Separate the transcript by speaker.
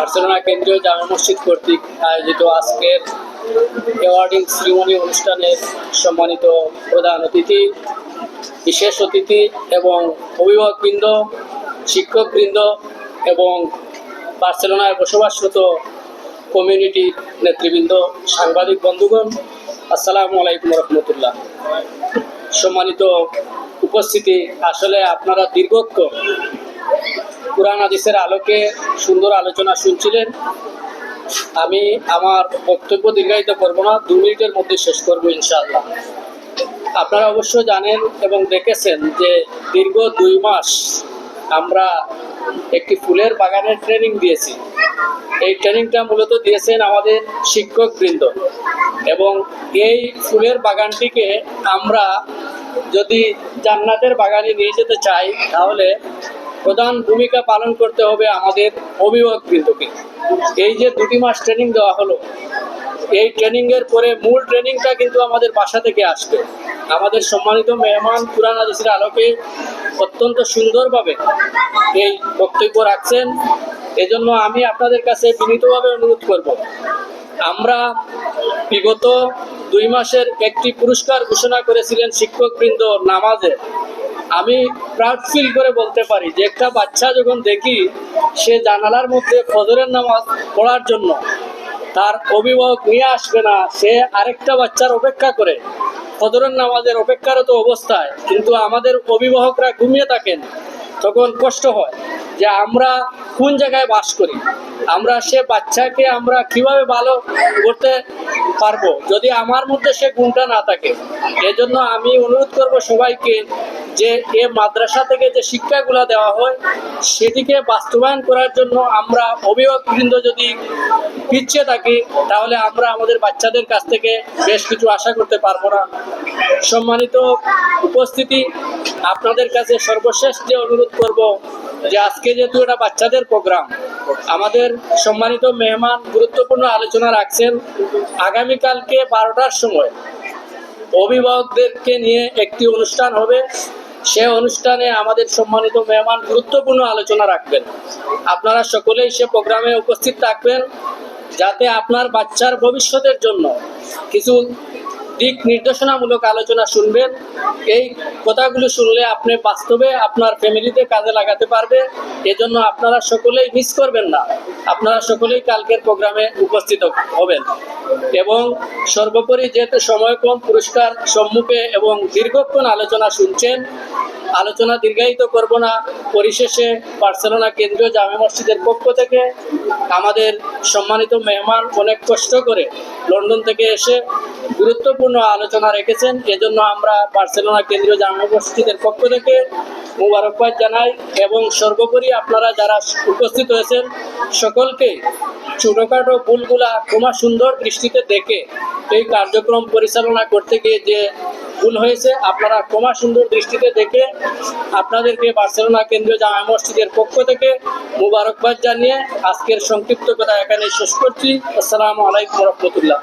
Speaker 1: Barcelona কেন্দ্রীয় জামা মসজিদ কর্তৃক আয়োজিত আজকের অ্যাওয়ার্ডিং সিরিমনি অনুষ্ঠানের সম্মানিত প্রধান অতিথি, বিশেষ অতিথি এবং অভিভাবকবৃন্দ, শিক্ষকবৃন্দ এবং বার্সেলোনায় বসবাসরত কমিউনিটি নেতৃবৃন্দ, সাংবাদিক বন্ধুগণ, আসসালামু আলাইকুম রহমতুল্লাহ। সম্মানিত উপস্থিতি, আসলে আপনারা দীর্ঘক্ষণ কোরআন হাদিসের আলোকে সুন্দর আলোচনা শুনছিলেন। আমি আমার বক্তব্য দীর্ঘায়িত করব না, দু মিনিটের মধ্যে শেষ করব ইনশাআল্লাহ। আপনারা অবশ্য জানেন এবং দেখেছেন যে দীর্ঘ দুই মাস আমরা একটি ফুলের বাগানের ট্রেনিং দিয়েছি। এই ট্রেনিংটা মূলত দিয়েছেন আমাদের শিক্ষকবৃন্দ এবং এই ফুলের বাগানটিকে আমরা যদি জান্নাতের বাগানে নিয়ে যেতে চাই, তাহলে প্রধান ভূমিকা পালন করতে হবে আমাদের অভিভাবকবৃন্দকে এই যে দুটি মাস ট্রেনিং দেওয়া হলো, এই ট্রেনিংয়ের পরে মূল ট্রেনিংটা কিন্তু আমাদের বাসা থেকে আসবে। আমাদের সম্মানিত মেহমান পুরান আদেশের আলোকে অত্যন্ত সুন্দরভাবে এই বক্তব্য রাখছেন। এজন্য আমি আপনাদের কাছে বিনীতভাবে অনুরোধ করব, আমরা বিগত দুই মাসের একটি পুরস্কার ঘোষণা করেছিলেন শিক্ষকবৃন্দ নামাজে আমি প্রাউড ফিল করে বলতে পারি যে একটা বাচ্চা যখন দেখি, সে জানালার মধ্যে ফজরের নামাজ পড়ার জন্য, তার অভিভাবক নিয়ে আসবে না, সে আরেকটা বাচ্চার অপেক্ষা করে। ফজরের নামাজের অপেক্ষারত অবস্থায় কিন্তু আমাদের অভিভাবকরা ঘুমিয়ে থাকেন, তখন কষ্ট হয় যে আমরা কোন জায়গায় বাস করি, আমরা সে বাচ্চাকে আমরা কীভাবে ভালো করতে পারব? যদি আমার মধ্যে সে গুণটা না থাকে, এজন্য আমি অনুরোধ করব সবাইকে যে এ মাদ্রাসা থেকে যে শিক্ষাগুলো দেওয়া হয় সেটিকে বাস্তবায়ন করার জন্য আমরা অভিভাবকবৃন্দ যদি পিছিয়ে থাকি, তাহলে আমরা আমাদের বাচ্চাদের কাছ থেকে বেশ কিছু আশা করতে পারব না। সম্মানিত উপস্থিতি, আপনাদের কাছে সর্বশেষ যে অনুরোধ করব যে আজকে যেহেতু এটা বাচ্চাদের প্রোগ্রাম, আমাদের সম্মানিত মেহমান গুরুত্বপূর্ণ আলোচনা রাখছেন। আগামীকালকে বারোটার সময় অভিভাবকদেরকে নিয়ে একটি অনুষ্ঠান হবে। সে অনুষ্ঠানে আমাদের সম্মানিত মেহমান গুরুত্বপূর্ণ আলোচনা রাখবেন। আপনারা সকলেই সে প্রোগ্রামে উপস্থিত থাকবেন, যাতে আপনার বাচ্চার ভবিষ্যতের জন্য কিছু দিক নির্দেশনামূলক আলোচনা শুনবেন। এই কথাগুলো শুনলে আপনি বাস্তবে আপনার ফ্যামিলিতে কাজে লাগাতে পারবে। এজন্য আপনারা সকলেই মিস করবেন না। আপনারা সকলেই কালকের প্রোগ্রামে উপস্থিত হবেন। এবং সর্বোপরি যেহেতু সময় কম, পুরস্কার সম্মুখে এবং দীর্ঘক্ষণ আলোচনা শুনছেন, আলোচনা দীর্ঘায়িত করব না। পরিশেষে বার্সেলোনা কেন্দ্রীয় জামে মসজিদের পক্ষ থেকে আমাদের সম্মানিত মেহমান অনেক কষ্ট করে লন্ডন থেকে এসে গুরুত্বপূর্ণ আলোচনা রেখেছেন। এজন্য আমরা বার্সেলোনা কেন্দ্রীয় জামে মসজিদের পক্ষ থেকে মুবারকবাদ জানাই এবং সর্বোপরি আপনারা যারা উপস্থিত হয়েছেন, সকলকে ছোটোখাটো ভুলগুলা ক্ষমা সুন্দর দৃষ্টিতে দেখে এই কার্যক্রম পরিচালনা করতে গিয়ে যে ভুল হয়েছে, আপনারা ক্ষমা সুন্দর দৃষ্টিতে দেখে আপনাদেরকে বার্সেলোনা কেন্দ্রীয় জামা মসজিদের পক্ষ থেকে মুবারকবাদ জানিয়ে আজকের সংক্ষিপ্ত কথা এখানে শেষ করছি। আসসালামু আলাইকুম রহমতুল্লাহ।